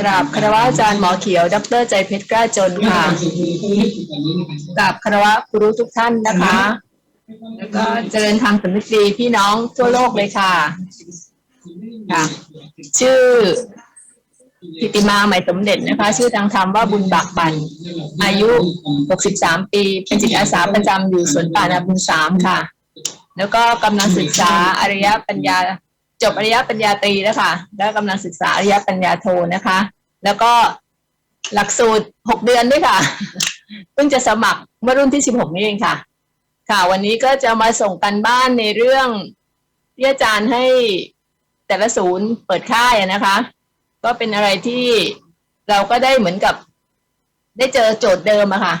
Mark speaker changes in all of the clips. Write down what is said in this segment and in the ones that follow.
Speaker 1: กราบคารวะอาจารย์หมอเขียว ดรใจเพชรกล้าจนค่ะกราบคารวะครูทุกท่านนะคะ แล้วก็เจริญธรรมสำนึกดีพี่น้องทั่วโลกเลยค่ะค่ะ ชื่อพิติมาใหม่สมเด็จนะคะ ชื่อทางธรรมว่าบุญบากบัน อายุ 63 ปี เป็นจิตอาสาประจำอยู่สวนป่านาบุญสามค่ะ แล้วก็กำลังศึกษาอริยปัญญา จบอริยปัญญาตรีแล้วค่ะแล้วกำลังศึกษาอริยปัญญาโทนะคะ แล้วก็หลักสูตร6เดือนด้วยค่ะเพิ่งจะสมัครเมื่อรุ่นที่16นี่เองค่ะ ค่ะ วันนี้ก็จะมาส่งกันบ้านในเรื่องที่อาจารย์ให้แต่ละศูนย์เปิดค่ายนะคะ ก็เป็นอะไรที่เราก็ได้เหมือนกับ ได้เจอโจทย์เดิมอะค่ะ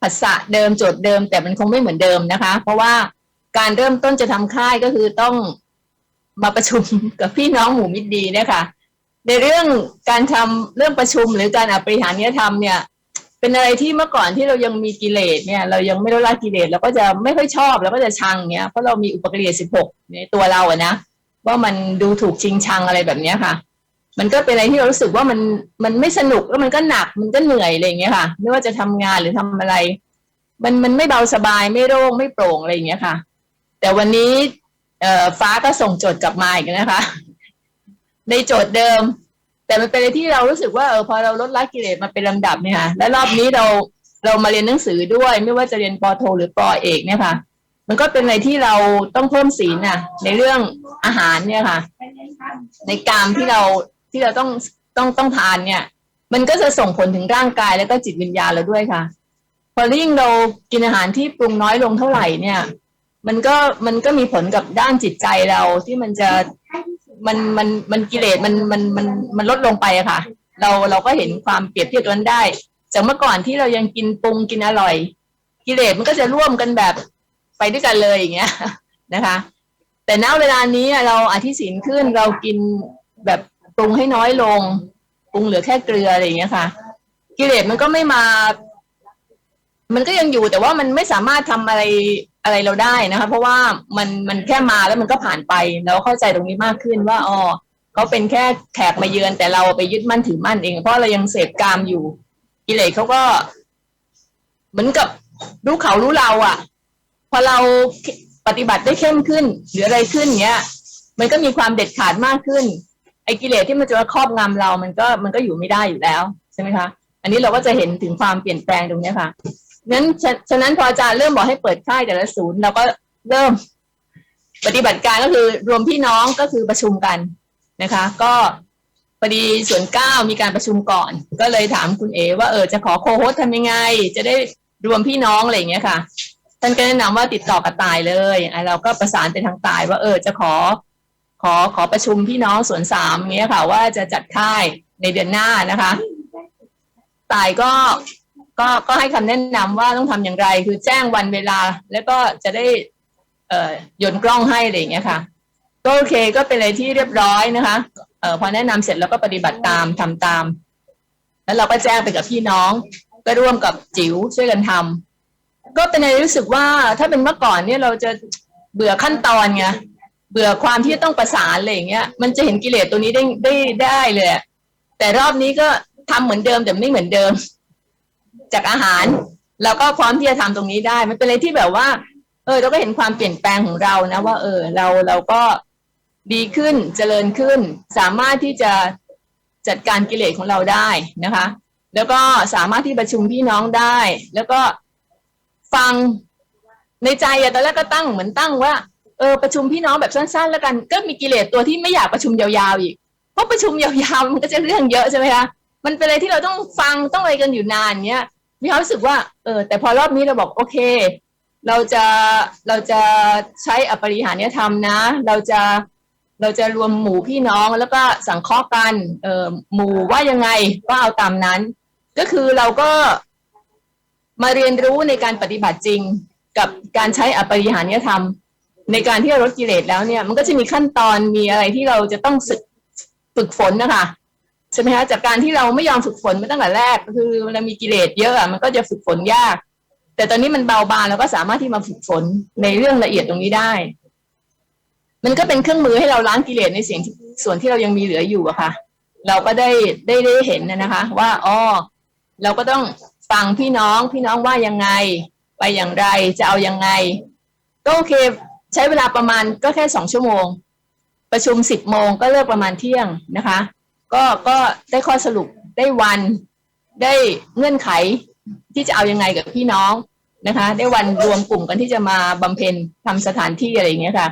Speaker 1: ภาษาเดิมโจทย์เดิม แต่มันคงไม่เหมือนเดิมนะคะ เพราะว่าการเริ่มต้นจะทำค่ายก็คือต้อง มาประชุมกับพี่น้องหมู่มิตรดีเนี่ยค่ะในเรื่องการทำเรื่องประชุมหรือการบริหารเนี้ยทำเนี่ย เป็นอะไรที่เมื่อก่อนที่เรายังมีกิเลสเนี่ย เรายังไม่รู้ละกิเลสเราก็จะไม่ค่อยชอบเราก็จะชังเนี่ยเพราะเรามีอุปกิเลสสิบหกในตัวเราอะนะว่ามันดูถูกจริงชังอะไรแบบเนี้ยค่ะ มันก็เป็นอะไรที่เรารู้สึกว่ามันมันไม่สนุกแล้วมันก็หนักมันก็เหนื่อยอะไรอย่างเงี้ยค่ะ ไม่ว่าจะทำงานหรือทำอะไร มันมันไม่เบาสบายไม่โล่งไม่โปร่งอะไรอย่างเงี้ยค่ะ แต่วันนี้ เอ่อฟ้าก็ส่งโจทย์กลับมาอีกนะคะ ในโจทย์เดิม แต่มันเป็นอะไรที่เรารู้สึกว่าเออพอเราลดละกิเลสมาเป็นลำดับเนี่ยค่ะและรอบนี้เราเรามาเรียนหนังสือด้วย ไม่ว่าจะเรียนปอโท หรือปอเอกเนี่ยค่ะ มันก็เป็นอะไรที่เราต้องเพิ่มศีลน่ะ ในเรื่องอาหารเนี่ยค่ะ ในกามที่เราที่เราต้องต้องต้องทานเนี่ย มันก็จะส่งผลถึงร่างกายแล้วก็จิตวิญญาณเราด้วยค่ะ พอยิ่งเรากินอาหารที่ปรุงน้อยลงเท่าไหร่เนี่ย มันก็มันก็มีผลกับด้านจิตใจเราที่มันจะมันมันมันกิเลสมันมันมันมันลดลงไปอะค่ะ เราเราก็เห็นความเปรียบเทียบกันได้ จากเมื่อก่อนที่เรายังกินปรุงกินอร่อย กิเลสมันก็จะร่วมกันแบบไปด้วยกันเลยอย่างเงี้ยนะคะ แต่ณเวลานี้เราอธิศีลขึ้นเรากินแบบปรุงให้น้อยลงปรุงเหลือแค่เกลืออะไรอย่างเงี้ยค่ะ กิเลสมันก็ไม่มา มันก็ยังอยู่แต่ว่ามันไม่สามารถทำอะไร อะไรเราได้นะคะ เพราะว่ามันมันแค่มาแล้วมันก็ผ่านไปเราเข้าใจตรงนี้มากขึ้นว่าอ๋อเขาเป็นแค่แขกมาเยือนแต่เราไปยึดมั่นถือมั่นเอง เพราะเรายังเสพกามอยู่กิเลสเขาก็ เหมือนกับรู้เขารู้เราอะ่ะ พอเราปฏิบัติได้เข้มขึ้นหรืออะไรขึ้นเงี้ย มันก็มีความเด็ดขาดมากขึ้น ไอ้กิเลสที่มันจะมาครอบงำเรา มันก็มันก็อยู่ไม่ได้อยู่แล้วใช่ไหมคะ อันนี้เราก็จะเห็นถึงความเปลี่ยนแปลงตรงนี้ค่ะ นั้นฉะฉะนั้นพออาจารย์เริ่มบอกให้เปิดค่ายแต่ละศูนย์เราก็เริ่มปฏิบัติการก็คือรวมพี่น้องก็คือประชุมกันนะคะ ก็พอดีส่วนเก้ามีการประชุมก่อน ก็เลยถามคุณเอว่าเออจะขอโคโฮสทำยังไง จะได้รวมพี่น้องอะไรอย่างเงี้ยค่ะท่านก็แนะนำว่าติดต่อกับตายเลยไอ้เราก็ประสานไปทางตายว่าเออจะขอ ขอขอประชุมพี่น้องส่วนสามเงี้ยค่ะ ว่าจะจัดค่ายในเดือนหน้านะคะ ตายก็ ก็ก็ให้คำแนะนำว่าต้องทำอย่างไร คือแจ้งวันเวลา แล้วก็จะได้เอ่อยนกล้องให้อะไรอย่างเงี้ยค่ะ ก็โอเคก็เป็นอะไรที่เรียบร้อยนะคะเอ่อพอแนะนำเสร็จแล้วก็ปฏิบัติตามทำตาม แล้วเราก็แจ้งไปกับพี่น้อง ก็ร่วมกับจิ๋วช่วยกันทำก็เป็นอะไรรู้สึกว่าถ้าเป็นเมื่อก่อนเนี่ยเราจะเบื่อขั้นตอนไงเบื่อความที่ต้องประสานอะไรอย่างเงี้ย มันจะเห็นกิเลสตัวนี้ได้ได้ได้เลยแต่รอบนี้ก็ทำเหมือนเดิมแต่ไม่เหมือนเดิม จากอาหาร เราก็พร้อมที่จะทำตรงนี้ได้ มันเป็นอะไรที่แบบว่า เออ เราก็เห็นความเปลี่ยนแปลงของเรานะ ว่า เออ เราเราก็ดีขึ้นเจริญขึ้น สามารถที่จะจัดการกิเลสของเราได้นะคะ แล้วก็สามารถที่ประชุมพี่น้องได้ แล้วก็ฟังในใจอะตอนแรกก็ตั้งเหมือนตั้งว่าเออประชุมพี่น้องแบบสั้นๆ แล้วกัน ก็มีกิเลสตัวที่ไม่อยากประชุมยาวๆอีกเพราะประชุมยาวๆมันก็จะเรื่องเยอะใช่ไหมคะ มันเป็นอะไรที่เราต้องฟังต้องอะไรกันอยู่นานเนี้ยมีความรู้สึกว่าเออแต่พอรอบนี้เราบอกโอเค เราจะเราจะใช้อปริหารเนี้ทำนะ เราจะเราจะรวมหมู่พี่น้องแล้วก็สังเคราะห์กันเออหมู่ว่ายังไงก็เอาตามนั้น ก็คือเราก็มาเรียนรู้ในการปฏิบัติจริงกับการใช้อปริหารเนี้ทำในการที่จะลดกิเลสแล้วเนี่ย มันก็จะมีขั้นตอนมีอะไรที่เราจะต้องฝึกฝึกฝนนะคะ ใช่ไหมคะจากการที่เราไม่ยอมฝึกฝนมาตั้งแต่แรกคือเรามีกิเลสเยอะมันก็จะฝึกฝนยาก แต่ตอนนี้มันเบาบางเราก็สามารถที่มาฝึกฝนในเรื่องละเอียดตรงนี้ได้ มันก็เป็นเครื่องมือให้เราล้างกิเลสในสิ่งส่วนที่เรายังมีเหลืออยู่อะค่ะ เราก็ได้ได้ได้เห็นนะคะ ว่าอ๋อเราก็ต้องฟังพี่น้องพี่น้องว่ายังไง ไปอย่างไรจะเอายังไง ก็โอเค ใช้เวลาประมาณก็แค่สองชั่วโมง ประชุมสิบโมงก็เลิกประมาณเที่ยงนะคะ ก็ก็ได้ข้อสรุปได้วันได้เงื่อนไขที่จะเอายังไงกับพี่น้องนะคะ ได้วันรวมกลุ่มกันที่จะมาบำเพ็ญทำสถานที่อะไรอย่างเงี้ยค่ะ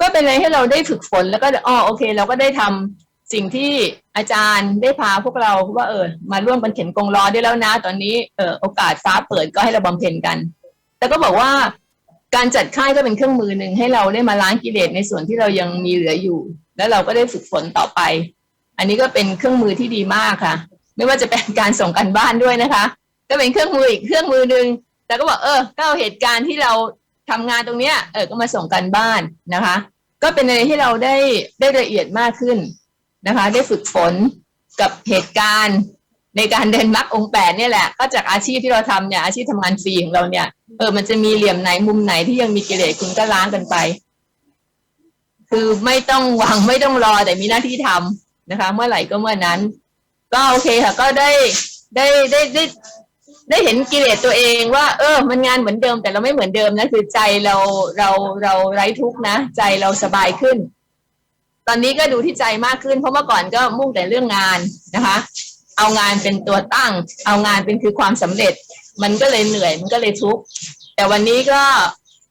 Speaker 1: ก็เป็นอะไรให้เราได้ฝึกฝนแล้วก็อ๋อโอเค เราก็ได้ทำสิ่งที่อาจารย์ได้พาพวกเราว่าเออมาร่วมกันเข็นกงล้อได้แล้วนะ ตอนนี้เออโอกาสฟ้าเปิดก็ให้เราบำเพ็ญกัน แต่ก็บอกว่าการจัดค่ายก็เป็นเครื่องมือหนึ่งให้เราได้มาล้างกิเลสในส่วนที่เรายังมีเหลืออยู่ แล้วเราก็ได้ฝึกฝนต่อไป อันนี้ก็เป็นเครื่องมือที่ดีมากค่ะ ไม่ว่าจะเป็นการส่งกันบ้านด้วยนะคะ ก็เป็นเครื่องมืออีกเครื่องมือหนึ่งแต่ก็บอกเออก็เอาเหตุการณ์ที่เราทำงานตรงเนี้ยเออก็มาส่งกันบ้านนะคะ ก็เป็นอะไรที่เราได้ได้ละเอียดมากขึ้นนะคะ ได้ฝึกฝนกับเหตุการณ์ในการเดินมรรคองแปดเนี่ยแหละ ก็จากอาชีพที่เราทำเนี่ยอาชีพทำงานฟรีของเราเนี่ยเออมันจะมีเหลี่ยมไหนมุมไหนที่ยังมีกิเลสคุณก็ล้างกันไป คือไม่ต้องหวังไม่ต้องรอแต่มีหน้าที่ทำ นะคะ เมื่อไหร่ก็เมื่อนั้น ก็โอเคค่ะ ก็ได้ได้ได้ได้ได้เห็นกิเลสตัวเองว่า เออ มันงานเหมือนเดิมแต่เราไม่เหมือนเดิมนะคือใจเราเราเราไร้ทุกข์นะ ใจเราสบายขึ้น ตอนนี้ก็ดูที่ใจมากขึ้น เพราะเมื่อก่อนก็มุ่งแต่เรื่องงานนะคะ เอางานเป็นตัวตั้ง เอางานเป็นคือความสำเร็จ มันก็เลยเหนื่อยมันก็เลยทุกข์แต่วันนี้ก็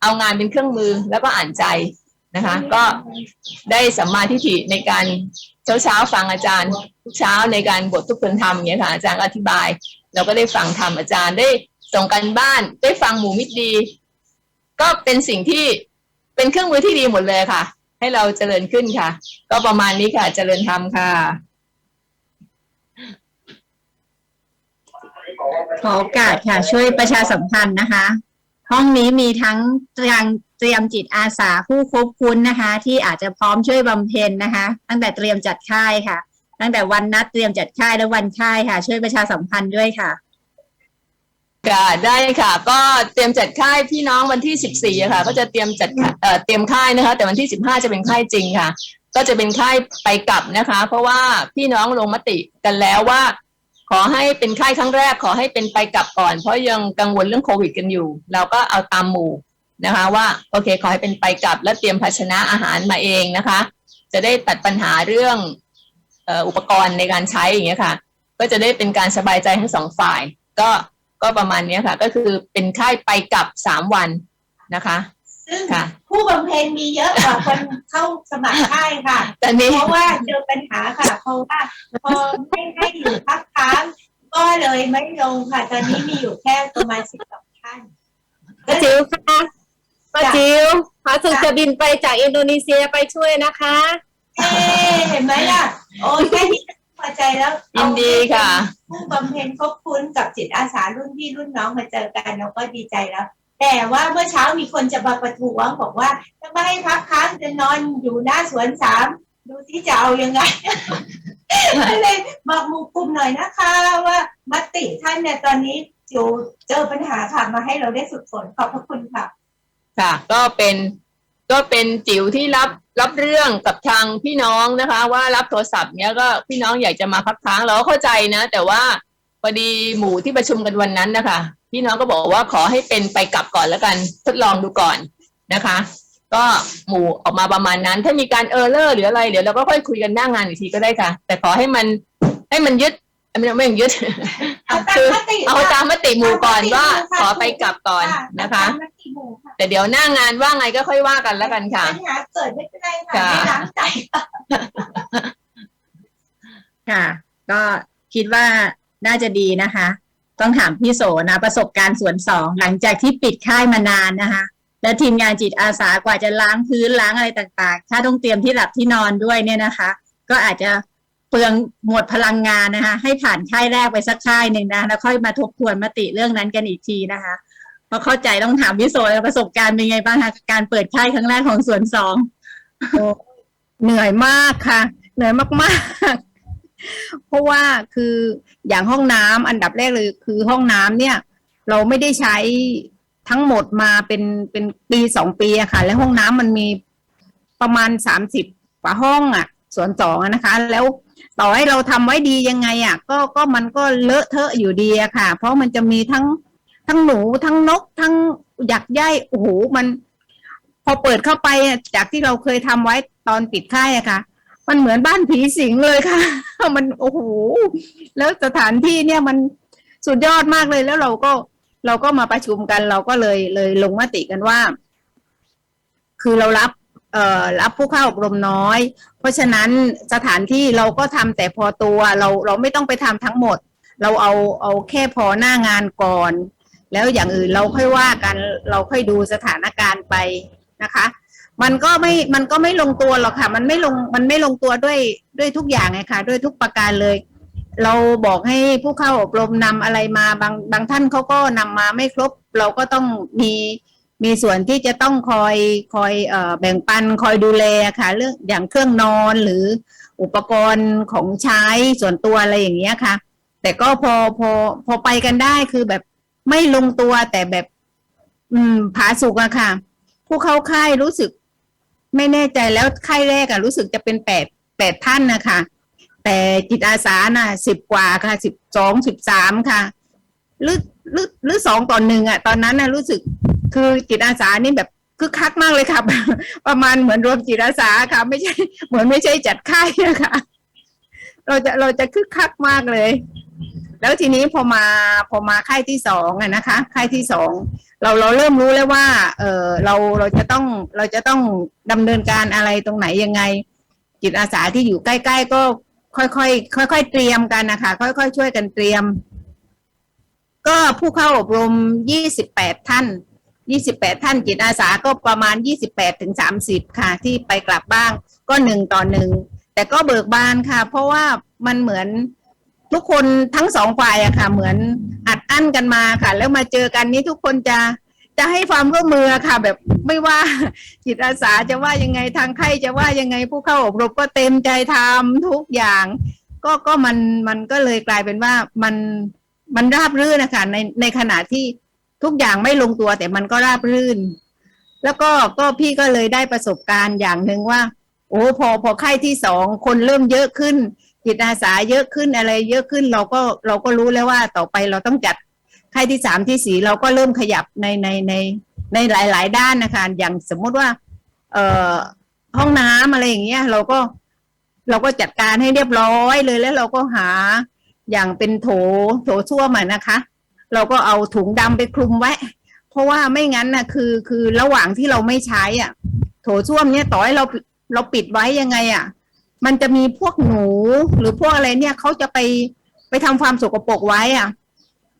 Speaker 1: เอางานเป็นเครื่องมือแล้วก็อ่านใจนะคะ ก็ได้สัมมาทิฏฐิในการ เช้าเช้าๆฟังอาจารย์ทุกเช้าในการบททุกคนทำอย่างเงี้ยค่ะอาจารย์อธิบาย เราก็ได้ฟังธรรมอาจารย์ได้ส่งกันบ้านได้ฟังหมู่มิตรดี ก็เป็นสิ่งที่เป็นเครื่องมือที่ดีหมดเลยค่ะ ให้เราเจริญขึ้นค่ะ ก็ประมาณนี้ค่ะ เจริญธรรมค่ะ
Speaker 2: ขอโอกาสค่ะ ช่วยประชาสัมพันธ์นะคะ ห้องนี้มีทั้งเตรียมเตรียมจิตอาสาผู้คบคุณนะคะ ที่อาจจะพร้อมช่วยบำเพ็ญนะคะ ตั้งแต่เตรียมจัดค่ายค่ะ ตั้งแต่วันนัดเตรียมจัดค่ายและวันค่ายค่ะ ช่วยประชาสัมพันธ์ด้วยค่ะ
Speaker 1: ค่ะได้ค่ะ ก็เตรียมจัดค่ายพี่น้องวันที่สิบสี่ค่ะ ก็จะเตรียมจัดเอ่อเตรียมค่ายนะคะ แต่วันที่สิบห้าจะเป็นค่ายจริงค่ะ ก็จะเป็นค่ายไปกลับนะคะ เพราะว่าพี่น้องลงมติกันแล้วว่า ขอให้เป็นค่ายครั้งแรก ขอให้เป็นไปกลับก่อน เพราะยังกังวลเรื่องโควิดกันอยู่ เราก็เอาตามหมู่นะคะว่าโอเค ขอให้เป็นไปกลับแล้วเตรียมภาชนะอาหารมาเองนะคะ จะได้ตัดปัญหาเรื่องอ,อุปกรณ์ในการใช้อย่างเงี้ยค่ะ ก็จะได้เป็นการสบายใจทั้งสองฝ่าย ก็ก็ประมาณนี้ค่ะ ก็คือเป็นค่ายไปกลับสามวันนะคะ
Speaker 3: ซึ่ง
Speaker 1: ค่ะ
Speaker 3: ผู้บำเพ็ญมีเยอะกว่าคนเข้าสมัครค่ายค่ะ
Speaker 1: ตอนนี้
Speaker 3: เพราะว่าเจอปัญหาค่ะ เพราะว่าพอไม่ให้อยู่พักค้างก็เลยไม่ลงค่ะ ตอนนี้มีอยู่แค่ประมาณสิบสองท่าน
Speaker 4: ป้าจิ๋วค่ะป้าจิ๋วพาสุจะบินไปจากอินโดนีเซียไปช่วยนะคะ
Speaker 3: เอ๊ะเห็นไหมล่ะ โอ้ยแค่นี้ก็พอใจแล้ว
Speaker 1: ยินดีค่ะ
Speaker 3: ผู้บำเพ็ญคบคุณกับจิตอาสารุ่นพี่รุ่นน้องมาเจอกันเราก็ดีใจแล้ว แต่ว่าเมื่อเช้ามีคนจะมาประท้วงบอกว่าถ้าไม่ให้พักค้างจะนอนอยู่หน้าสวนสามดูที่จะเอายังไงก็เลยบอกมูกลุ่มหน่อยนะคะว่ามติท่านเนี่ยตอนนี้อยู่เจอปัญหาค่ะมาให้เราได้ฝึกฝนขอบพระคุณค่ะ
Speaker 1: ค่ะ ก็เป็นก็เป็นจิ๋วที่รับรับเรื่องกับทางพี่น้องนะคะ ว่ารับโทรศัพท์เนี้ยก็พี่น้องอยากจะมาพักค้างเราเข้าใจนะ แต่ว่า พอดีหมู่ที่ประชุมกันวันนั้นนะคะพี่น้องก็บอกว่าขอให้เป็นไปกลับก่อนแล้วกันทดลองดูก่อนนะคะ ก็หมู่ออกมาประมาณนั้น ถ้ามีการเออร์เลอร์หรืออะไรเดี๋ยวเราก็ค่อยคุยกันหน้างานอีกทีก็ได้ค่ะ แต่ขอให้มันให้มันยึดไม่ไม่ยึด
Speaker 3: เอาตาม
Speaker 1: คือ
Speaker 3: มติ
Speaker 1: เอาตามมติหมู่ก่อนว่า
Speaker 3: ค่ะ
Speaker 1: ขอไปกลับก่อนนะคะ
Speaker 3: ตามมติหมู่ค่ะ
Speaker 1: แต่เดี๋ยวหน้างานว่าไงก็ค่อยว่ากันแล้วกันค่ะ
Speaker 3: ปัญหาเกิดไม่เป็นไรค่ะ
Speaker 1: ค่ะ
Speaker 3: ไม่ล้างใจ
Speaker 2: ค่ะ ก็คิดว่า น่าจะดีนะคะ ต้องถามพี่โสนะประสบการณ์ส่วนสองหลังจากที่ปิดค่ายมานานนะคะ และทีมงานจิตอาสากว่าจะล้างพื้นล้างอะไรต่างๆ ถ้าต้องเตรียมที่หลับที่นอนด้วยเนี่ยนะคะ ก็อาจจะเปลืองหมดพลังงานนะคะ ให้ผ่านค่ายแรกไปสักค่ายหนึ่งนะแล้วค่อยมาทบทวนมติเรื่องนั้นกันอีกทีนะคะพราะเข้าใจต้องถามพี่โสประสบการณ์เป็นไงบ้างคะกับการเปิดค่ายครั้งแรกของส่วนสอง
Speaker 4: เหนื่อยมากค่ะ เหนื่อยมากๆ เพราะว่าคืออย่างห้องน้ำอันดับแรกเลย คือห้องน้ำเนี่ย เราไม่ได้ใช้ทั้งหมดมาเป็นเป็นปีสองปีอะค่ะ แล้วห้องน้ำมันมีประมาณสามสิบกว่าห้องอะสวนสองนะคะ แล้วต่อให้เราทำไว้ดียังไงอะก็ก็มันก็เลอะเทอะอยู่ดีอะค่ะ เพราะมันจะมีทั้งทั้งหนูทั้งนกทั้งหยักใยโอ้โหมัน พอเปิดเข้าไปจากที่เราเคยทำไว้ตอนปิดค่ายอะค่ะ มันเหมือนบ้านผีสิงเลยค่ะ มันโอ้โหแล้วสถานที่เนี่ยมันสุดยอดมากเลยแล้วเราก็เราก็มาประชุมกันเราก็เลยเลยลงมติกันว่า คือเรารับเอ่อรับผู้เข้าอบรมน้อย เพราะฉะนั้นสถานที่เราก็ทำแต่พอตัวเราเราไม่ต้องไปทำทั้งหมด เราเอาเอาแค่พอหน้างานก่อน แล้วอย่างอื่นเราค่อยว่ากันเราค่อยดูสถานการณ์ไปนะคะ มันก็ไม่ มันก็ไม่ลงตัวหรอกค่ะ มันไม่ลง มันไม่ลงตัวด้วยด้วยทุกอย่างไงค่ะ ด้วยทุกประการเลย เราบอกให้ผู้เข้าอบรมนำอะไรมาบางบางท่านเขาก็นำมาไม่ครบ เราก็ต้องมีมีส่วนที่จะต้องคอยคอยเอ่อแบ่งปันคอยดูแลค่ะ เรื่องอย่างเครื่องนอนหรืออุปกรณ์ของใช้ส่วนตัวอะไรอย่างเงี้ยค่ะ แต่ก็พอพอพอไปกันได้คือแบบไม่ลงตัวแต่แบบ อืมผาสุกอะค่ะ ผู้เข้าค่ายรู้สึก ไม่แน่ใจแล้วค่ายแรกอะรู้สึกจะเป็นแปดแปดท่านนะคะแต่จิตอาสาน่ะสิบกว่าค่ะสิบสองสิบสามค่ะหรือหรือหรือสองต่อหนึ่งอะตอนนั้นน่ะรู้สึกคือจิตอาสานี่แบบคึกคักมากเลยค่ะ ประมาณเหมือนรวมจิตอาสาค่ะ ไม่ใช่เหมือนไม่ใช่จัดค่ายนะคะเราจะเราจะคึกคักมากเลย แล้วทีนี้พอมาพอมาค่ายที่สองอะนะคะ ค่ายที่สอง เราเราเริ่มรู้แล้วว่า เออเราเราจะต้องเราจะต้องดำเนินการอะไรตรงไหนยังไง จิตอาสาที่อยู่ใกล้ ๆ ก็ค่อยๆค่อยๆเตรียมกันนะคะค่อยๆช่วยกันเตรียม ก็ผู้เข้าอบรมยี่สิบแปดท่านยี่สิบแปดท่านจิตอาสาก็ประมาณยี่สิบแปดถึงค่ะ ที่ไปกลับบ้างก็หนึ่งต่อหนึ่งแต่ก็เบิกบานค่ะ เพราะว่ามันเหมือนทุกคนทั้งสองฝ่ายอะค่ะ เหมือน อั้นกันมาค่ะ แล้วมาเจอกันนี้ทุกคนจะจะให้ความร่วมมือค่ะ แบบไม่ว่าจิตอาสาจะว่ายังไงทางใครจะว่ายังไงผู้เข้าอบรมก็เต็มใจทำทุกอย่าง ก็ก็มันมันก็เลยกลายเป็นว่ามันมันราบรื่นนะคะในในขณะที่ทุกอย่างไม่ลงตัวแต่มันก็ราบรื่น แล้วก็ก็พี่ก็เลยได้ประสบการณ์อย่างหนึ่งว่า โอ้พอพอค่ายที่สองคนเริ่มเยอะขึ้น จิตอาสาเยอะขึ้นอะไร เยอะขึ้นเราก็เราก็รู้แล้วว่าต่อไปเราต้องจัดค่ายที่สามที่สี่เราก็เริ่มขยับในในในในหลาย ๆ ด้านนะคะอย่างสมมุติว่า เอ่อห้องน้ำอะไรอย่างเงี้ย เราก็เราก็จัดการให้เรียบร้อยเลยแล้วเราก็หาอย่างเป็นโถโถส้วมอะนะคะ เราก็เอาถุงดำไปคลุมไว้ เพราะว่าไม่งั้นนะคือ คือระหว่างที่เราไม่ใช้อะ โถส้วมเนี่ยต่อให้เราเราปิดไว้ยังไงอะ มันจะมีพวกหนู หรือพวกอะไรเนี่ยเขาจะไปไปทำความสกปรกไว้อะ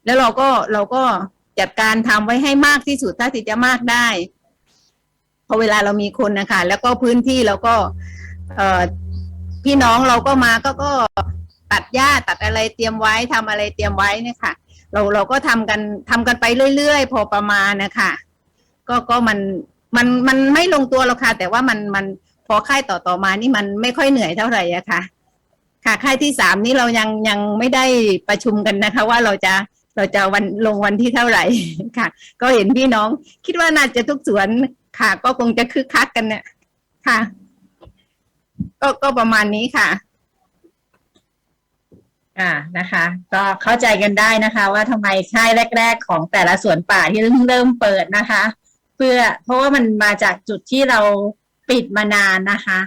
Speaker 4: แล้วเราก็เราก็จัดการทำไว้ให้มากที่สุดถ้าที่จะมากได้พอเวลาเรามีคนนะคะแล้วก็พื้นที่เราก็ เออพี่น้องเราก็มาก็ก็ตัดหญ้าตัดอะไรเตรียมไว้ทำอะไรเตรียมไว้นี่ยค่ะเราเราก็ทำกันทำกันไปเรื่อยๆพอประมาณนะคะก็ก็มันมันมันไม่ลงตัวหรอกค่ะแต่ว่ามันมัน พอค่ายต่อต่อมานี่มันไม่ค่อยเหนื่อยเท่าไหร่อะค่ะ ค่ะค่ายที่สามนี่เรายังยังไม่ได้ประชุมกันนะคะ ว่าเราจะเราจะวันลงวันที่เท่าไหร่ค่ะ ก็เห็นพี่น้อง คิดว่าน่าจะทุกสวนค่ะ ก็คงจะคึกคักกันเนี่ยค่ะ ก็ก็ประมาณนี้ค่ะ
Speaker 2: อ่านะคะ ก็เข้าใจกันได้นะคะ ว่าทำไมค่ายแรก ๆ ของแต่ละสวนป่าที่เริ่มเริ่มเปิดนะคะ เพื่อเพราะว่ามันมาจากจุดที่เรา ปิดมานานนะคะ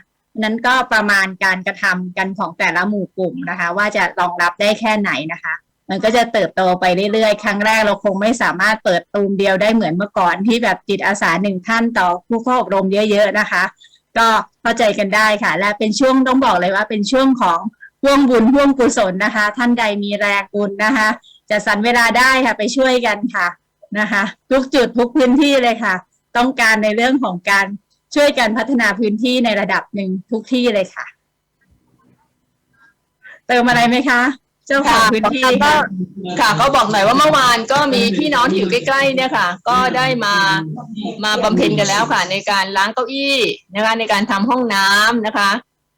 Speaker 2: นั้นก็ประมาณการกระทำกันของแต่ละหมู่กลุ่มนะคะ ว่าจะรองรับได้แค่ไหนนะคะ มันก็จะเติบโตไปเรื่อยๆ ครั้งแรกเราคงไม่สามารถเปิดตูมเดียวได้เหมือนเมื่อก่อนที่แบบจิตอาสาหนึ่งท่านต่อผู้เข้าอบรมเยอะๆนะคะ ก็เข้าใจกันได้ค่ะ และเป็นช่วงต้องบอกเลยว่าเป็นช่วงของห่วงบุญห่วงกุศลนะคะ ท่านใดมีแรงบุญนะคะ จะสรรเวลาได้ค่ะไปช่วยกันค่ะนะคะ ทุกจุดทุกพื้นที่เลยค่ะ ต้องการในเรื่องของการ ช่วยกันพัฒนาพื้นที่ในระดับหนึ่งทุกที่เลยค่ะ เติมอะไรไหมคะ เจ้าของพื้นที่
Speaker 1: ก็
Speaker 2: ค่ะ
Speaker 1: ค่ะก็บอกหน่อยว่าเมื่อวานก็มีพี่น้องที่อยู่ใกล้ๆเนี่ยค่ะ ก็ได้มามาบำเพ็ญกันแล้วค่ะ ในการล้างเก้าอี้นะคะ ในการทำห้องน้ำนะคะ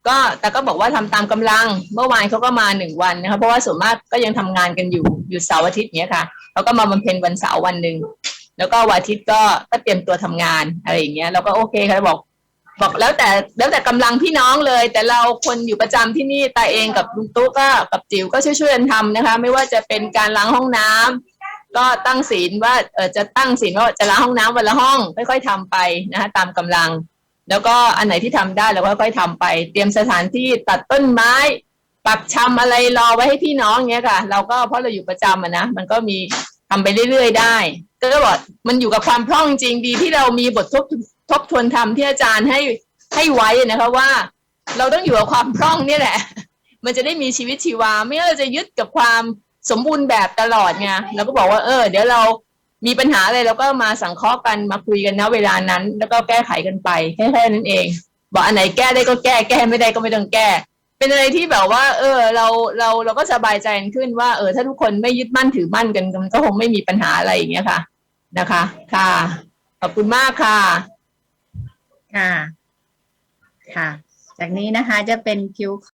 Speaker 1: ก็แต่ก็บอกว่าทำตามกำลัง เมื่อวานเขาก็มาหนึ่งวันนะคะ เพราะว่าส่วนมากก็ยังทำงานกันอยู่อยู่เสาร์อาทิตย์เนี้ยค่ะเขาก็มาบำเพ็ญวันเสาร์วันหนึ่ง แล้วก็วันอาทิตย์ก็ก็เตรียมตัวทำงานอะไรอย่างเงี้ยแล้วก็โอเคค่ะบอก บอกแล้วแต่แล้วแต่กำลังพี่น้องเลย แต่เราคนอยู่ประจำที่นี่ตาเองกับลุงตุ๊กก็กับจิ๋วก็ช่วยๆกันทำนะคะ ไม่ว่าจะเป็นการล้างห้องน้ำก็ตั้งศีลว่าเออจะตั้งศีลว่าจะล้างห้องน้ำวันละห้องค่อยๆทำไปนะคะตามกำลัง แล้วก็อันไหนที่ทำได้เราก็ค่อยๆทำไป เตรียมสถานที่ตัดต้นไม้ปักชำอะไรรอไว้ให้พี่น้องเงี้ยค่ะ เราก็เพราะเราอยู่ประจำอะนะมันก็มีทำไปเรื่อยๆได้ ก็บอกมันอยู่กับความพร่องจริงดีที่เรามีบททบทบทวนธรรมที่อาจารย์ให้ให้ไว้นะคะว่า เราต้องอยู่กับความพร่องเนี่ยแหละ มันจะได้มีชีวิตชีวา ไม่งั้นเราจะยึดกับความสมบูรณ์แบบตลอดไงเราก็บอกว่า เออ เดี๋ยวเรามีปัญหาอะไรเราก็มาสังเคราะห์กันมาคุยกันนะเวลานั้น แล้วก็แก้ไขกันไปแค่แค่นั้นเอง บอกอันไหนแก้ได้ก็แก้แก้ไม่ได้ก็ไม่ต้องแก้ เป็นอะไรที่แบบว่า เออ เราเราเราก็สบายใจขึ้นว่า เออ ถ้าทุกคนไม่ยึดมั่นถือมั่นกันมันก็คงไม่มีปัญหาอะไรอย่างเงี้ยค่ะนะคะ ค่ะ ขอบคุณมากค่ะ
Speaker 2: ค่ะ ค่ะ จากนี้นะคะจะเป็นคิว